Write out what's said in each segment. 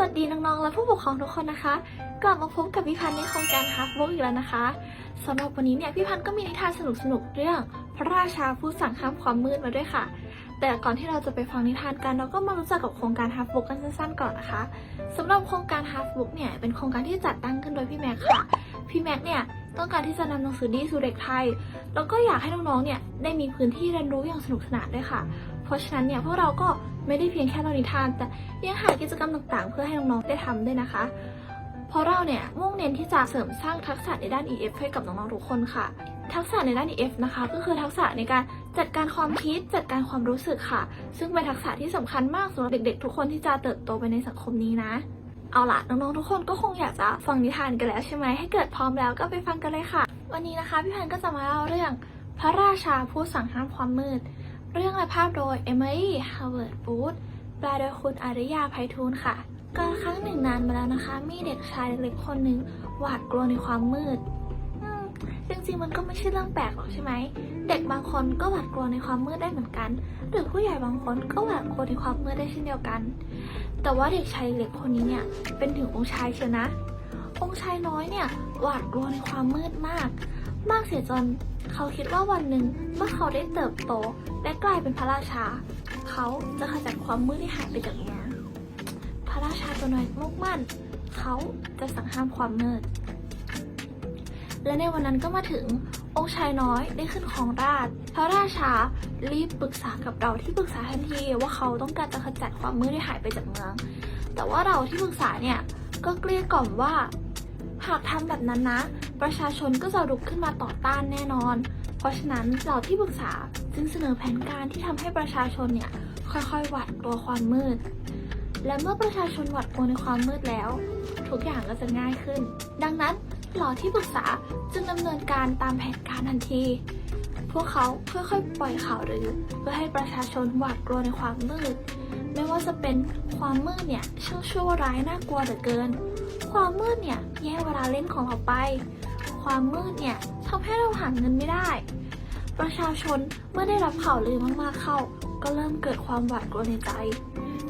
วัสดีน้องๆ และผู้ปกครองทุกคนนะคะ กลับมาพบกับพี่พันธ์ในโครงการฮับบุ๊กอีกแล้วนะคะสำหรับวันนี้เนี่ยพี่พันธ์ก็มีนิทานสนุกๆเรื่อง พระราชาผู้สั่งห้ามความมืดมาด้วยค่ะ แต่ก่อนที่เราจะไปฟังนิทานกันเราก็มารู้จักกับโครงการฮับบุ๊กกันสั้นๆก่อนนะคะสำหรับโครงการฮับบุ๊กเนี่ยเป็นโครงการที่จัดตั้งขึ้นโดยพี่แม็กค่ะพี่แม็กเนี่ยต้องการที่จะนำหนังสือดีสู่เด็กไทย แล้วก็อยากให้น้องๆเนี่ยได้มีพื้นที่เรียนรู้อย่างสนุกสนานด้วยค่ะ เพราะฉะนั้นเนี่ยพวกเราก็ไม่ได้เพียงแค่เรานิทาน แต่ยังหากิจกรรมต่างๆ เพื่อให้น้องๆได้ทำด้วยนะคะเพราะเราเนี่ยมุ่งเน้นที่จะเสริมสร้างทักษะในด้าน EF ให้กับน้องๆทุกคนค่ะ ทักษะในด้าน EF นะคะ ก็คือทักษะในการจัดการความคิดจัดการความรู้สึกค่ะ ซึ่งเป็นทักษะที่สำคัญมากสำหรับเด็ก ๆ ทุกคนที่จะเติบโตไปในสังคมนี้นะ เอาล่ะน้องๆทุกคนก็คงอยากจะฟังนิทานกันแล้วใช่ไหมให้เกิดพร้อมแล้วก็ไปฟังกันเลยค่ะ วันนี้นะคะพี่พันก็จะมาเล่าเรื่อง พระราชาผู้สั่งห้ามความมืด เรื่องและภาพโดยเอมิลี่ฮาวเวิร์ดบูธแปลโดยคุณอาริยาไพฑูรย์ค่ะการครั้งหนึ่งนานมาแล้วนะคะ มีเด็กชายเล็กคนหนึ่งหวาดกลัวในความมืดจริงๆมันก็ไม่ใช่เรื่องแปลกหรอกใช่ไหม เด็กบางคนก็หวาดกลัวในความมืดได้เหมือนกัน หรือผู้ใหญ่บางคนก็หวาดกลัวในความมืดได้เช่นเดียวกัน แต่ว่าเด็กชายเล็กคนนี้เนี่ยเป็นถึงองค์ชายเชียวนะ องค์ชายน้อยเนี่ยหวาดกลัวในความมืดมาก มากเสียจนเขาคิดว่าวันหนึ่งเมื่อเขาได้เติบโต และกลายเป็นพระราชา เขาจะขจัดความมืดที่หายไปจากเมืองพระราชาตัวน้อยมุ่งมั่น เขาจะสั่งห้ามความมืด และในวันนั้นก็มาถึงองค์ชายน้อยได้ขึ้นครองราชพระราชารีบปรึกษากับเราที่ปรึกษาทันทีว่าเขาต้องการจะขจัดความมืดที่หายไปจากเมือง แต่ว่าเราที่ปรึกษาเนี่ยก็เกลี้ยกล่อมว่า หากทำแบบนั้นนะ ประชาชนก็จะลุกขึ้นมาต่อต้านแน่นอน เพราะฉะนั้นเราที่ปรึกษาจึงเสนอแผนการที่ทำให้ประชาชนเนี่ยค่อยๆ หวาดกลัวความมืด และเมื่อประชาชนหวาดกลัวในความมืดแล้ว ทุกอย่างก็จะง่ายขึ้น ดังนั้นหลอที่ปรึกษาจึงดำเนินการตามแผนการทันที พวกเขาค่อยๆ ปล่อยข่าวลือ เพื่อให้ประชาชนหวาดกลัวในความมืด ไม่ว่าจะเป็นความมืดเนี่ยช่างชั่วร้ายน่ากลัวเหลือเกิน ความมืดเนี่ยแย่งเวลาเล่นของเราไป ความมืดเนี่ยทำให้เราหาเงินไม่ได้ ประชาชนเมื่อได้รับข่าวลือมากๆเข้า ก็เริ่มเกิดความหวาดกลัวในใจ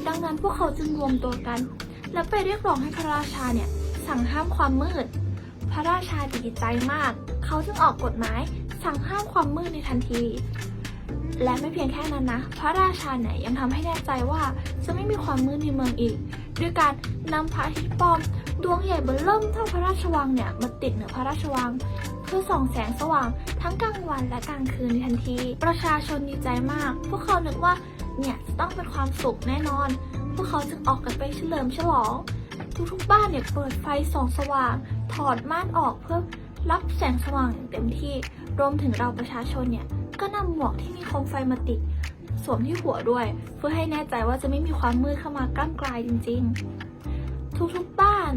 ดังนั้นพวกเขาจึงรวมตัวกัน และไปเรียกร้องให้พระราชาเนี่ยสั่งห้ามความมืด พระราชาดีใจมาก เขาจึงออกกฎหมายสั่งห้ามความมืดในทันที และไม่เพียงแค่นั้นนะ พระราชาเนี่ยยังทำให้แน่ใจว่าจะไม่มีความมืดในเมืองอีก ด้วยการนำพระอาทิตย์ปลอม ดวงใหญ่เบอเริ่มเท่าพระราชวังเนี่ยมาติดเหนือพระราชวัง เพื่อส่องแสงสว่างทั้งกลางวันและกลางคืนในทันที ประชาชนดีใจมาก พวกเขานึกว่าเนี่ยจะต้องเป็นความสุขแน่นอน พวกเขาจึงออกกันไปเฉลิมฉลอง ทุกๆบ้านเนี่ยเปิดไฟส่องสว่าง ถอดม่านออกเพื่อรับแสงสว่างอย่างเต็มที่ รวมถึงเราประชาชนเนี่ย ก็นำหมวกที่มีโคมไฟมาติด สวมที่หัวด้วย เพื่อให้แน่ใจว่าจะไม่มีความมืดเข้ามากล้ำกลายจริง ๆ ทุกๆบ้าน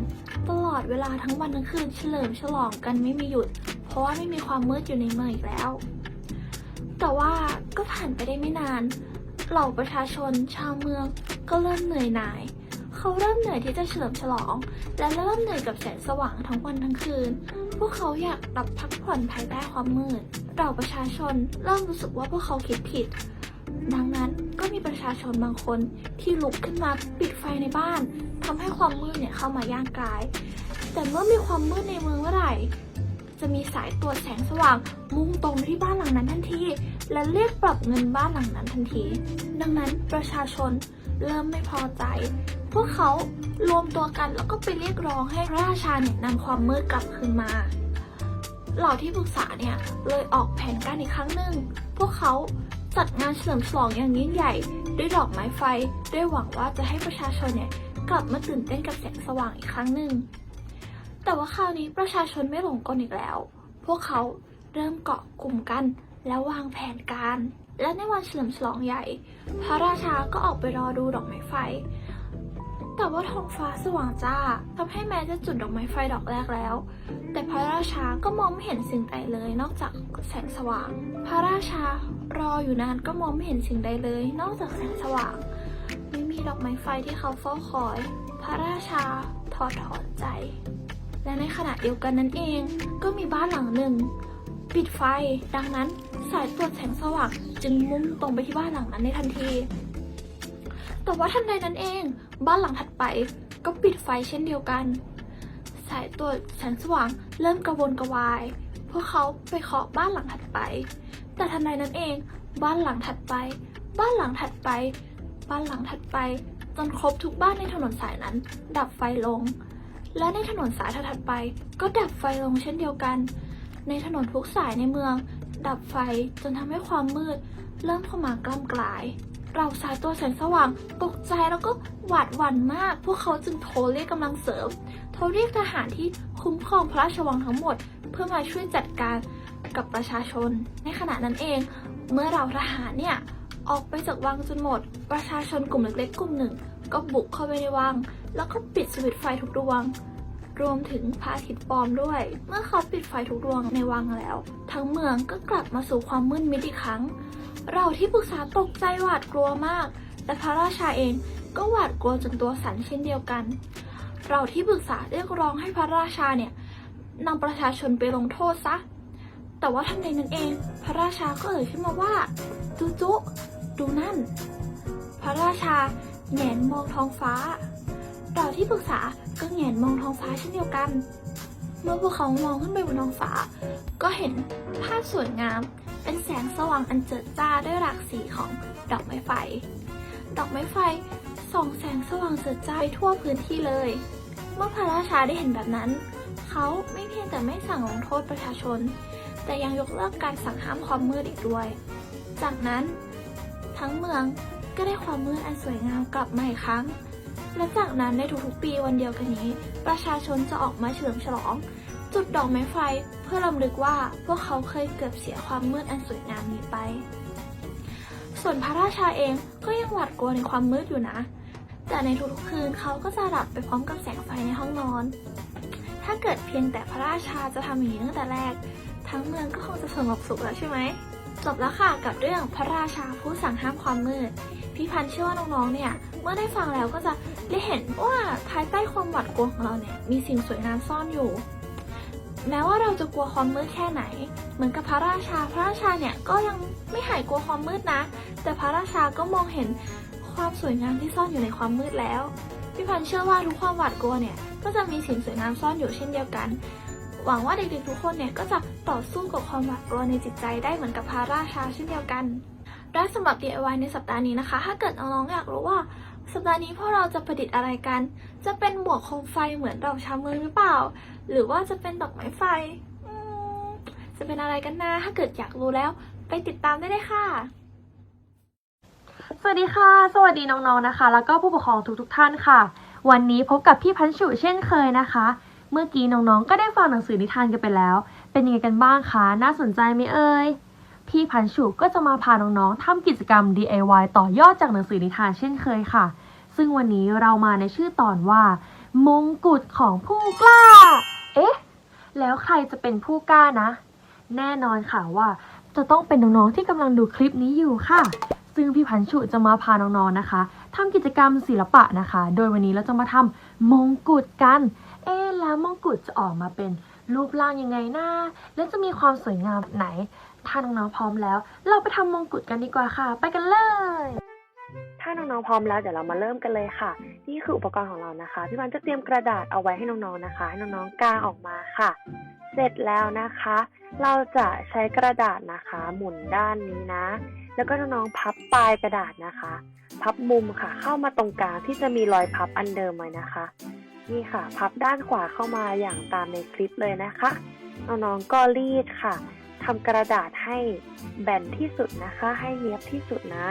ตลอดเวลาทั้งวันทั้งคืนเฉลิมฉลองกันไม่มีหยุด เพราะว่าไม่มีความมืดอยู่ในเมืองอีกแล้ว แต่ว่าก็ผ่านไปได้ไม่นาน เหล่าประชาชนชาวเมืองก็เริ่มเหนื่อยหน่ายเขาเริ่มเหนื่อยที่จะเฉลิมฉลอง และเริ่มเหนื่อยกับแสงสว่างทั้งวันทั้งคืน พวกเขาอยากกลับพักผ่อนภายใต้ความมืด เหล่าประชาชนเริ่มรู้สึกว่าพวกเขาคิดผิด ดังนั้นก็มีประชาชนบางคนที่ลุกขึ้นมาปิดไฟในบ้านทำให้ความมืดเนี่ยเข้ามาย่างกาย แต่เมื่อมีความมืดในเมืองเมื่อไหร่ จะมีสายตรวจแสงสว่าง มุ่งตรงไปที่บ้านหลังนั้นทันที และเรียกปรับเงินบ้านหลังนั้นทันที ดังนั้นประชาชนเริ่มไม่พอใจ พวกเขารวมตัวกันแล้วก็ไปเรียกร้องให้ระราชาเนี่ยนำความมืดกลับคืนมา เหล่าที่ปรึกษาเนี่ยเลยออกแผนการอีกครั้งหนึ่ง พวกเขาจัดงานเฉลิมฉลองอย่างยิ่งใหญ่ ด้วยดอกไม้ไฟ ด้วยหวังว่าจะให้ประชาชนเนี่ยกลับมาตื่นเต้นกับแสงสว่างอีกครั้งหนึ่ง แต่ว่าคราวนี้ประชาชนไม่หลงกลอีกแล้ว พวกเขาเริ่มเกาะกลุ่มกันแล้ววางแผนการ และในวันเฉลิมฉลองใหญ่ พระราชาก็ออกไปรอดูดอกไม้ไฟ แต่ว่าท้องฟ้าสว่างจ้าทำให้แม้จะจุดดอกไม้ไฟดอกแรกแล้ว แต่พระราชาก็มองไม่เห็นสิ่งใดเลย นอกจากแสงสว่าง พระราชารออยู่นานก็มองไม่เห็นสิ่งใดเลย นอกจากแสงสว่าง ไม่มีดอกไม้ไฟที่เขาเฝ้าคอย พระราชาถอดถอนใจ และในขณะเดียวกันนั้นเองก็มีบ้านหลังหนึ่ง ปิดไฟ ดังนั้นสายตรวจแสงสว่างจึงมุ่งตรงไปที่บ้านหลังนั้นในทันที แต่ว่าทันใดนั้นเอง บ้านหลังถัดไปก็ปิดไฟเช่นเดียวกัน สายตรวจแสงสว่างเริ่มกระวนกระวาย พวกเขาไปเคาะบ้านหลังถัดไป แต่ทันใดนั้นเอง บ้านหลังถัดไป บ้านหลังถัดไป บ้านหลังถัดไป จนครบทุกบ้านในถนนสายนั้น ดับไฟลง และในถนนสายถัดไป ก็ดับไฟลงเช่นเดียวกัน ในถนนทุกสายในเมือง ดับไฟจนทำให้ความมืด เริ่มเข้ามากล้ำกลาย เราสายตัวแสงสว่างตกใจแล้วก็หวาดหวั่นมาก พวกเขาจึงโทรเรียกกำลังเสริม โทรเรียกทหารที่คุ้มครองพระราชวังทั้งหมด เพื่อมาช่วยจัดการกับประชาชน ในขณะนั้นเอง เมื่อเราทหารเนี่ยออกไปจากวังจนหมด ประชาชนกลุ่มเล็กๆ กลุ่มหนึ่ง ก็บุกเข้าไปในวัง แล้วก็ปิดสวิตไฟทุกดวง รวมถึงพระอาทิตย์ปลอมด้วย เมื่อเขาปิดไฟทุกดวงในวังแล้ว ทั้งเมืองก็กลับมาสู่ความมืดมิดอีกครั้ง เราที่ปรึกษาตกใจหวาดกลัวมากแต่พระราชาเองก็หวาดกลัวจนตัวสั่นเช่นเดียวกัน เราที่ปรึกษาเรียกร้องให้พระราชาเนี่ยนำประชาชนไปลงโทษซะ แต่ว่าทันใดนั้นเอง พระราชาก็เอ่ยขึ้นมาว่าจุจุดูนั่น พระราชาแหงนมองท้องฟ้า เราที่ปรึกษาก็แหงนมองท้องฟ้าเช่นเดียวกัน เมื่อพวกเขามองขึ้นไปบนท้องฟ้า ก็เห็นภาพสวยงาม เป็นแสงสว่างอันเจิดจ้าด้วยหลากสีของดอกไม้ไฟ ดอกไม้ไฟส่องแสงสว่างเจิดจ้าไปทั่วพื้นที่เลย เมื่อพระราชาได้เห็นแบบนั้น เขาไม่เพียงแต่ไม่สั่งลงโทษประชาชน แต่ยังยกเลิกการสั่งห้ามความมืดอีกด้วย จากนั้น ทั้งเมืองก็ได้ความมืดอันสวยงามกลับมาอีกครั้ง และจากนั้นในทุกๆปีวันเดียวกันนี้ ประชาชนจะออกมาเฉลิมฉลอง จุดดอกไม้ไฟ พื่อรำลึกว่าพวกเขาเคยเกือบเสียความมืดอันสวยงามนี้ไป ส่วนพระราชาเองก็ยังหวาดกลัวในความมืดอยู่นะ แต่ในทุกๆคืนเขาก็จะหลับไปพร้อมกับแสงไฟในห้องนอน ถ้าเกิดเพียงแต่พระราชาจะทำอย่างนี้ตั้งแต่แรก ทั้งเมืองก็คงจะสงบสุขแล้วใช่ไหมจบแล้วค่ะกับเรื่องพระราชาผู้สั่งห้ามความมืด พี่พันเชื่อว่าน้องๆ เนี่ย เมื่อได้ฟังแล้วก็จะได้เห็นว่าภายใต้ความหวาดกลัวของเราเนี่ยมีสิ่งสวยงามซ่อนอยู่ แม้ว่าเราจะกลัวความมืดแค่ไหน เหมือนกับพระราชา พระราชาเนี่ยก็ยังไม่หายกลัวความมืดนะ แต่พระราชาก็มองเห็นความสวยงามที่ซ่อนอยู่ในความมืดแล้ว พี่พันเชื่อว่าทุกความหวาดกลัวเนี่ย ก็จะมีสิ่งสวยงามซ่อนอยู่เช่นเดียวกัน หวังว่าเด็กๆทุกคนเนี่ยก็จะต่อสู้กับความหวาดกลัวในจิตใจได้เหมือนกับพระราชาเช่นเดียวกันและสำหรับ DIY ในสัปดาห์นี้นะคะ ถ้าเกิดน้องๆอยากรู้ว่า สัปดาห์นี้พวกเราจะประดิษฐ์อะไรกัน จะเป็นหมวกโคมไฟเหมือนเราชาเมืองหรือเปล่า หรือว่าจะเป็นดอกไม้ไฟ จะเป็นอะไรกันนะถ้าเกิดอยากรู้แล้ว ไปติดตามได้เลยค่ะ สวัสดีค่ะ สวัสดีน้องๆนะคะ แล้วก็ผู้ปกครองทุกๆท่านค่ะ วันนี้พบกับพี่พันธุ์ฉุเช่นเคยนะคะ เมื่อกี้น้องๆ ก็ได้ฟังหนังสือนิทานกันไปแล้ว เป็นยังไงกันบ้างคะ น่าสนใจไหมเอ่ยพี่พันธุ์ฉุก็จะมาพาน้องๆทำกิจกรรม DIY ต่อยอดจากหนังสือนิทานเช่นเคยค่ะ ซึ่งวันนี้เรามาในชื่อตอนว่า มงกุฎของผู้กล้า เอ๊ะ แล้วใครจะเป็นผู้กล้านะ แน่นอนค่ะว่าจะต้องเป็นน้องๆที่กำลังดูคลิปนี้อยู่ค่ะ ซึ่งพี่พันชุจะมาพาน้องๆนะคะทำกิจกรรมศิลปะนะคะ โดยวันนี้เราจะมาทำมงกุฎกัน เอ๊ะแล้วมงกุฎจะออกมาเป็นรูปร่างยังไงนะและจะมีความสวยงามแบบไหน ถ้าน้องๆพร้อมแล้ว เราไปทำมงกุฎกันดีกว่าค่ะ ไปกันเลย ถ้าน้องๆพร้อมแล้วเดี๋ยวเรามาเริ่มกันเลยค่ะ นี่คืออุปกรณ์ของเรานะคะพี่พันจะเตรียมกระดาษเอาไว้ให้น้องๆนะคะ ให้น้องๆกางออกมาค่ะ เสร็จแล้วนะคะ เราจะใช้กระดาษนะคะ หมุนด้านนี้นะ แล้วก็น้องๆพับปลายกระดาษนะคะ พับมุมค่ะ เข้ามาตรงกลางที่จะมีรอยพับอันเดิมไว้นะคะ นี่ค่ะ พับด้านขวาเข้ามาอย่างตามในคลิปเลยนะคะน้องๆก็รีดค่ะทำกระดาษให้แบนที่สุดนะคะ ให้เนียบที่สุดนะ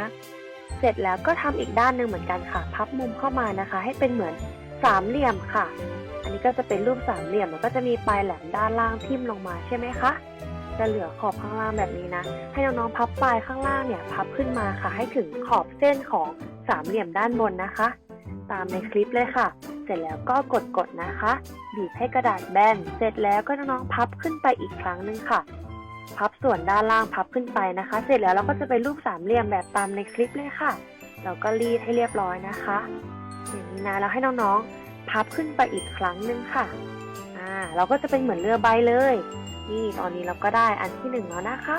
เสร็จแล้วก็ทำอีกด้านหนึ่งเหมือนกันค่ะ พับมุมเข้ามานะคะ ให้เป็นเหมือนสามเหลี่ยมค่ะ อันนี้ก็จะเป็นรูปสามเหลี่ยมแล้วก็จะมีปลายแหลมด้านล่างทิ่มลงมาใช่ไหมคะจะเหลือขอบข้างล่างแบบนี้นะ ให้น้องๆพับปลายข้างล่างเนี่ย พับขึ้นมาค่ะ ให้ถึงขอบเส้นของสามเหลี่ยมด้านบนนะคะ ตามในคลิปเลยค่ะ เสร็จแล้วก็กดๆนะคะ บีบให้กระดาษแบน เสร็จแล้วก็น้องๆพับขึ้นไปอีกครั้งหนึ่งค่ะ พับส่วนด้านล่างพับขึ้นไปนะคะ เสร็จแล้วเราก็จะเป็นรูปสามเหลี่ยมแบบตามในคลิปเลยค่ะ เราก็รีดให้เรียบร้อยนะคะอย่างนี้นะแล้วให้น้องๆ พับขึ้นไปอีกครั้งหนึ่งค่ะอ่าเราก็จะเป็นเหมือนเรือใบเลย นี่ตอนนี้เราก็ได้อันที่หนึ่งแล้วนะคะ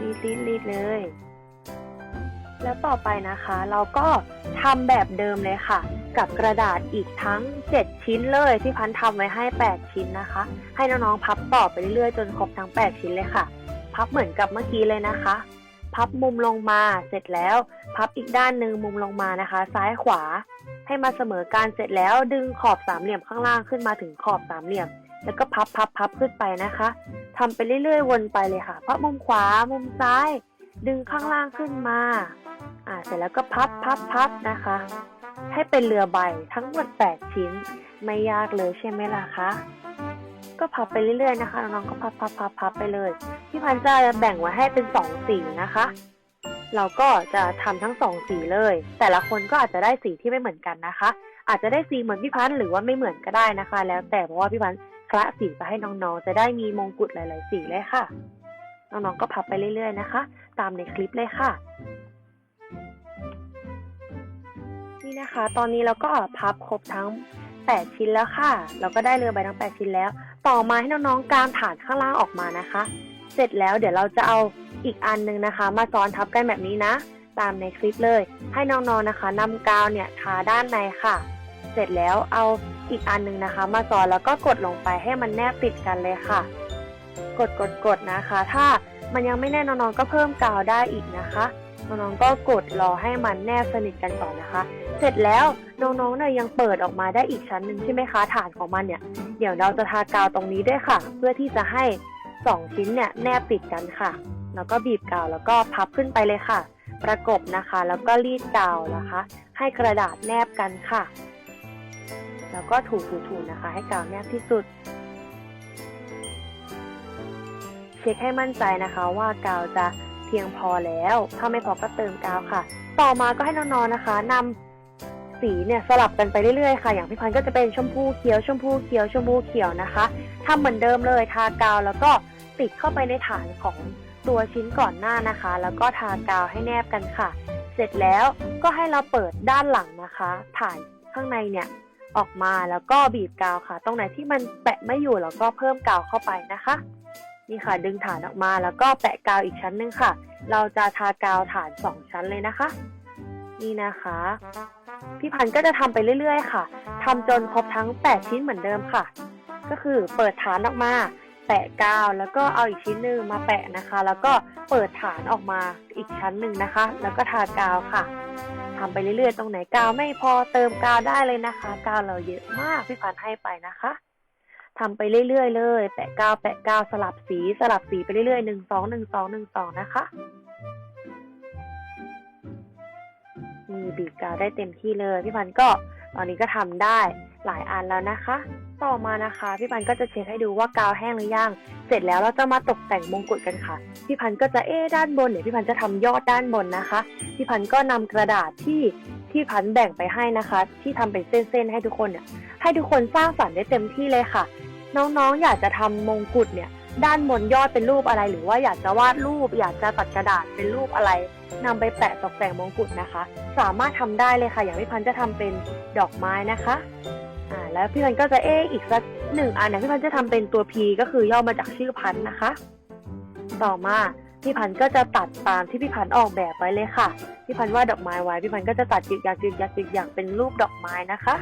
รีดรีดรีดเลย แล้วต่อไปนะคะ เราก็ทำแบบเดิมเลยค่ะ กับกระดาษอีกทั้ง 7 ชิ้นเลยที่พันทำไว้ให้ 8 ชิ้นนะคะ ให้น้องๆพับต่อไปเรื่อยๆจนครบทั้ง 8 ชิ้นเลยค่ะ พับเหมือนกับเมื่อกี้เลยนะคะ พับมุมลงมาเสร็จแล้ว พับอีกด้านหนึ่งมุมลงมานะคะ ซ้ายขวา ให้มาเสมอกันเสร็จแล้วดึงขอบสามเหลี่ยมข้างล่างขึ้นมาถึงขอบสามเหลี่ยม แล้วก็พับพับพับขึ้นไปนะคะทำไปเรื่อยๆ วนไปเลยค่ะพับมุมขวามุมซ้าย ดึงข้างล่างขึ้นมาอ่าเสร็จแล้วก็พับพับพับนะคะ ให้เป็นเรือใบทั้งหมด 8 ชิ้น ไม่ยากเลยใช่ไหมล่ะคะ ก็พับไปเรื่อยๆนะคะน้องๆก็พับพับพับพับไปเลย พี่พันธ์จะแบ่งไว้ให้เป็นสองสีนะคะ เราก็จะทำทั้งสองสีเลย แต่ละคนก็อาจจะได้สีที่ไม่เหมือนกันนะคะ อาจจะได้สีเหมือนพี่พันธ์หรือว่าไม่เหมือนก็ได้นะคะ แล้วแต่เพราะว่าพี่พันธุ์คละสีไปให้น้องๆ จะได้มีมงกุฎหลาย ๆ สีเลยค่ะ น้องๆ ก็พับไปเรื่อย ๆ นะคะ ตามในคลิปเลยค่ะ นะคะ ตอนนี้เราก็พับครบทั้ง 8 ชิ้นแล้วค่ะ เราก็ได้เรือใบทั้ง 8 ชิ้นแล้ว ต่อมาให้น้องๆกางฐานข้างล่างออกมานะคะ เสร็จแล้วเดี๋ยวเราจะเอาอีกอันหนึงนะคะ มาซ้อนทับกันแบบนี้นะ ตามในคลิปเลย ให้น้องๆนะคะนำกาวเนี่ยทาด้านในค่ะ เสร็จแล้วเอาอีกอันหนึงนะคะ มาซ้อนแล้วก็กดลงไปให้มันแนบติดกันเลยค่ะ กดกดกดนะคะ ถ้ามันยังไม่แน่นน้องๆก็เพิ่มกาวได้อีกนะคะ น้องๆก็กดรอให้มันแนบสนิทกันก่อนนะคะ เสร็จแล้วน้องๆเนี่ยยังเปิดออกมาได้อีกชั้นหนึ่งใช่ไหมคะฐานของมันเนี่ย เดี๋ยวเราจะทากาวตรงนี้ด้วยค่ะ เพื่อที่จะให้สองชิ้นเนี่ยแนบติดกันค่ะ แล้วก็บีบกาวแล้วก็พับขึ้นไปเลยค่ะ ประกบนะคะ แล้วก็รีดกาวนะคะ ให้กระดาษแนบกันค่ะ แล้วก็ถูๆๆนะคะ ให้กาวแนบที่สุดเช็คให้มั่นใจนะคะว่ากาวจะ พียงพอแล้ว ถ้าไม่พอก็เติมกาวค่ะ ต่อมาก็ให้น้องๆนะคะนำสีเนี่ยสลับกันไปเรื่อยๆค่ะ อย่างพี่พันธ์ก็จะเป็นชมพูเขียวชมพูเขียวชมพูเขียวนะคะทำเหมือนเดิมเลยทากาวแล้วก็ติดเข้าไปในฐานของตัวชิ้นก่อนหน้านะคะ แล้วก็ทากาวให้แนบกันค่ะ เสร็จแล้วก็ให้เราเปิดด้านหลังนะคะฐานข้างในเนี่ยออกมาแล้วก็บีบกาวค่ะ ตรงไหนที่มันแปะไม่อยู่แล้วก็เพิ่มกาวเข้าไปนะคะ นี่ค่ะ ดึงฐานออกมาแล้วก็แปะกาวอีกชั้นหนึงค่ะ เราจะทากาวฐานสองชั้นเลยนะคะ นี่นะคะ พี่พันธ์ก็จะทำไปเรื่อยๆ ค่ะทำจนครบทั้ง 8 ชิ้นเหมือนเดิมค่ะ ก็คือเปิดฐานออกมา แปะกาวแล้วก็เอาอีกชิ้นหนึ่งมาแปะนะคะ แล้วก็เปิดฐานออกมาอีกชั้นหนึ่งนะคะ แล้วก็ทากาวค่ะทำไปเรื่อยๆ ตรงไหนกาวไม่พอเติมกาวได้เลยนะคะ กาวเราเยอะมากพี่พันธ์ให้ไปนะคะ ทำไปเรื่อยๆเลย แปะกาวแปะกาวสลับสีสลับสีไปเรื่อยๆหนึ่งสองหนึ่งสองหนึ่งสองนะคะมีบีบกาวได้เต็มที่เลยพี่พันธ์ก็ตอนนี้ก็ทำได้หลายอันแล้วนะคะ ต่อมานะคะ พี่พันธ์ก็จะเช็คให้ดูว่ากาวแห้งหรือยัง เสร็จแล้วเราจะมาตกแต่งมงกุฎกันค่ะ พี่พันธ์ก็จะเอ๊ด้านบนเนี่ยพี่พันธ์จะทำยอดด้านบนนะคะ พี่พันธ์ก็นำกระดาษที่ ที่พันแบ่งไปให้นะคะ ที่ทำเป็นเส้นๆให้ทุกคนเนี่ยให้ทุกคนสร้างสรรค์ได้เต็มที่เลยค่ะ น้องๆ อยากจะทำมงกุฎเนี่ย ด้านบนยอดเป็นรูปอะไร หรือว่าอยากจะวาดรูป อยากจะตัดกระดาษเป็นรูปอะไรนำไปแปะตกแต่งมงกุฎนะคะ สามารถทำได้เลยค่ะ อย่างพี่พันจะทำเป็นดอกไม้นะคะอ่าแล้วพี่พันก็จะเอ๊อีกสักหนึ่งอันนะพี่พันจะทำเป็นตัว P ก็คือย่อมาจากชื่อพันนะคะ ต่อมา พี่พันธ์ก็จะตัดตามที่พี่พันธ์ออกแบบไว้เลยค่ะ พี่พันธ์วาดดอกไม้ไว้ พี่พันธ์ก็จะตัดยึกยักยึกยักยึกยักเป็นรูปดอกไม้นะคะ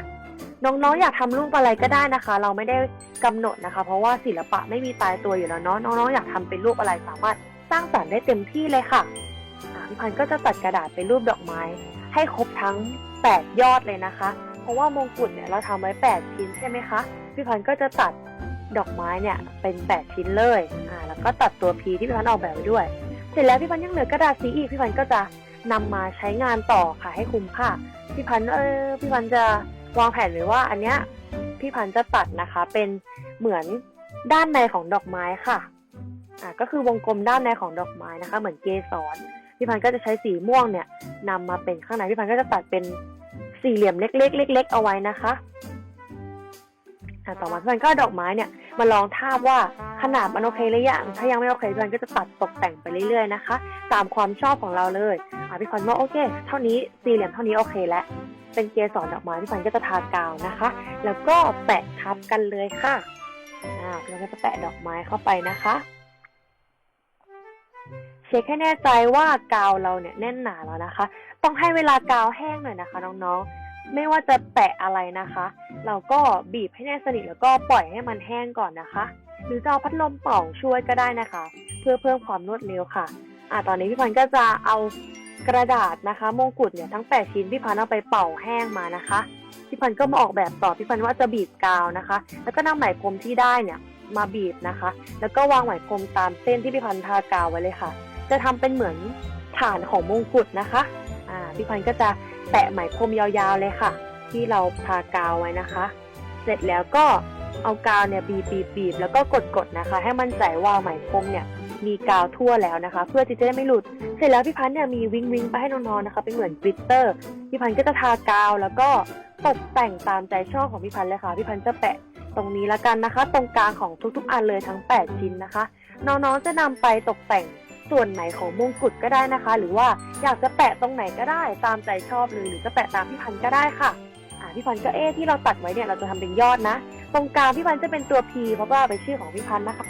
น้องๆอยากทำรูปอะไรก็ได้นะคะ เราไม่ได้กำหนดนะคะ เพราะว่าศิลปะไม่มีตายตัวอยู่แล้วเนาะ น้องๆอยากทำเป็นรูปอะไรสามารถสร้างสรรค์ได้เต็มที่เลยค่ะพี่พันธ์ก็จะตัดกระดาษเป็นรูปดอกไม้ ให้ครบทั้ง 8 ยอดเลยนะคะ เพราะว่ามงกุฎเนี่ยเราทำไว้ 8 ชิ้นใช่ไหมคะ พี่พันธ์ก็จะตัด ดอกไม้เนี่ยเป็น 8 ชิ้นเลยอ่าแล้วก็ตัดตัวพีที่พี่พันต์ออกแบบไว้ด้วย เสร็จแล้วพี่พันต์ยังเหลือกระดาษสีอีกพี่พันต์ก็จะนำมาใช้งานต่อค่ะให้คุ้มค่าพี่พันต์เออพี่พันต์จะวางแผนไว้ว่า อันเนี้ยพี่พันต์จะตัดนะคะ เป็นเหมือนด้านในของดอกไม้ค่ะอ่าก็คือวงกลมด้านในของดอกไม้นะคะ เหมือนเกสรพี่พันต์ก็จะใช้สีม่วงเนี่ยนำมาเป็นข้างในพี่พันต์ก็จะตัดเป็นสี่เหลี่ยมเล็กๆเล็กๆเอาไว้นะคะ อ่าต่อมาพี่พันธุ์ก็เอาดอกไม้เนี่ยมาลองทาบว่าขนาดมันโอเคหรือยังถ้ายังไม่โอเคพี่พันธุ์ก็จะตัดตกแต่งไปเรื่อยๆนะคะ ตามความชอบของเราเลยอ่าพี่พันธุ์ว่าโอเค เท่านี้สี่เหลี่ยมเท่านี้โอเคแล้วเป็นเกสรดอกไม้พี่พันธุ์ก็จะทากาวนะคะ แล้วก็แปะทับกันเลยค่ะอ่าพี่พันธุ์ก็จะแปะดอกไม้เข้าไปนะคะเช็คให้แน่ใจว่ากาวเราเนี่ยแน่นหนาแล้วนะคะ ต้องให้เวลากาวแห้งหน่อยนะคะ น้องๆ ไม่ว่าจะแปะอะไรนะคะ เราก็บีบให้แน่นสนิทแล้วก็ปล่อยให้มันแห้งก่อนนะคะ หรือจะเอาพัดลมเป่าช่วยก็ได้นะคะ เพื่อเพิ่มความรวดเร็วค่ะอะตอนนี้พี่พันก็จะเอากระดาษนะคะมงกุฎเนี่ยทั้ง 8 ชิ้นพี่พันเอาไปเป่าแห้งมานะคะพี่พันก็มาออกแบบต่อพี่พันว่าจะบีบกาวนะคะ แล้วก็นำไหมพรมที่ได้เนี่ยมาบีบนะคะ แล้วก็วางไหมพรมตามเส้นที่พี่พันทากาวไว้เลยค่ะ จะทำเป็นเหมือนฐานของมงกุฎนะคะอ่าพี่พันก็จะ แปะไหมพรมยาวๆเลยค่ะ ที่เราทากาวไว้นะคะ เสร็จแล้วก็เอากาวเนี่ยบีบบีบบีบแล้วก็กดกดนะคะ ให้มั่นใจว่าไหมพรมเนี่ยมีกาวทั่วแล้วนะคะ เพื่อที่จะได้ไม่หลุด เสร็จแล้วพี่พันธ์เนี่ยมีวิงวิงไปให้น้องๆนะคะ เป็นเหมือนกลิตเตอร์พี่พันธ์ก็จะทากาวแล้วก็ตกแต่งตามใจชอบของพี่พันธ์เลยค่ะพี่พันธ์จะแปะตรงนี้ละกันนะคะ ตรงกลางของทุกๆอันเลยทั้ง 8 ชิ้นนะคะ น้องๆจะนำไปตกแต่ง ส่วนไหนของมงกุฎก็ได้นะคะ หรือว่าอยากจะแปะตรงไหนก็ได้ตามใจชอบเลยหรือจะแปะตามพี่พันธ์ก็ได้ค่ะอ่าพี่พันธ์ก็เอ๊ที่เราตัดไว้เนี่ยเราจะทำเป็นยอดนะ ตรงกลางพี่พันธ์จะเป็นตัว P เพราะว่าเป็นชื่อของพี่พันธ์นะคะ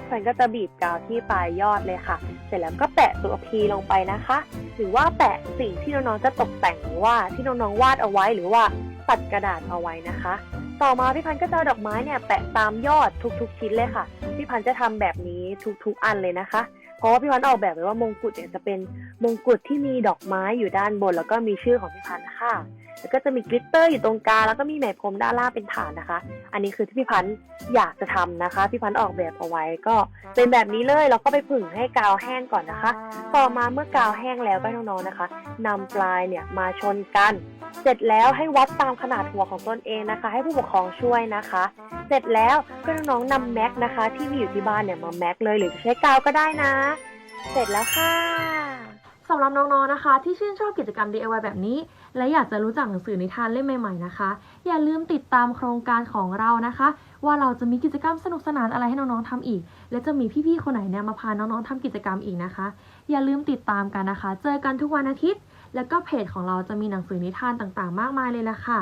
พิพันธ์ก็จะบีบกาวที่ปลายยอดเลยค่ะ เสร็จแล้วก็แปะตัว P ลงไปนะคะ หรือว่าแปะสิ่งที่น้องๆจะตกแต่งหรือว่าที่น้องๆวาดเอาไว้หรือว่าตัดกระดาษเอาไว้นะคะ ต่อมาพี่พันธ์ก็จะดอกไม้เนี่ยแปะตามยอดทุกๆชิ้นเลยค่ะ พี่พันธ์จะทำแบบนี้ทุกๆอันเลยนะคะ เพราะว่าพี่พันธ์ออกแบบไว้ว่ามงกุฎเนี่ยจะเป็นมงกุฎที่มีดอกไม้อยู่ด้านบน แล้วก็มีชื่อของพี่พันธ์ค่ะ แล้วก็จะมีกลิตเตอร์อยู่ตรงกลางแล้วก็มีไหมพรมด้านล่างเป็นฐานนะคะ อันนี้คือที่พี่พันธ์อยากจะทำนะคะ พี่พันธ์ออกแบบเอาไว้ก็เป็นแบบนี้เลยแล้วก็ไปผึ่งให้กาวแห้งก่อนนะคะ ต่อมาเมื่อกาวแห้งแล้วก็น้องๆนะคะนำปลายเนี่ยมาชนกัน เสร็จแล้วให้วัดตามขนาดหัวของตนเองนะคะ ให้ผู้ปกครองช่วยนะคะ เสร็จแล้วก็น้องๆนำแม็กนะคะ ที่มีอยู่ที่บ้านเนี่ยมาแม็กเลยหรือจะใช้กาวก็ได้นะ เสร็จแล้วค่ะ สำหรับน้องๆนะคะ ที่ชื่นชอบกิจกรรม DIY แบบนี้ และอยากจะรู้จักหนังสือนิทานเล่มใหม่ๆนะคะ อย่าลืมติดตามโครงการของเรานะคะ ว่าเราจะมีกิจกรรมสนุกสนานอะไรให้น้องๆทำอีก และจะมีพี่ๆคนไหนเนี่ยมาพาน้องๆทำกิจกรรมอีกนะคะ อย่าลืมติดตามกันนะคะ เจอกันทุกวันอาทิตย์ แล้วก็เพจของเราจะมีหนังสือนิทานต่างๆ มากมายเลยละค่ะ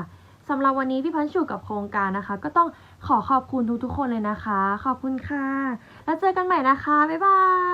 สำหรับวันนี้พี่พันชูกับโครงการนะคะ ก็ต้องขอขอบคุณทุกๆคนเลยนะคะ ขอบคุณค่ะ แล้วเจอกันใหม่นะคะบ๊ายบาย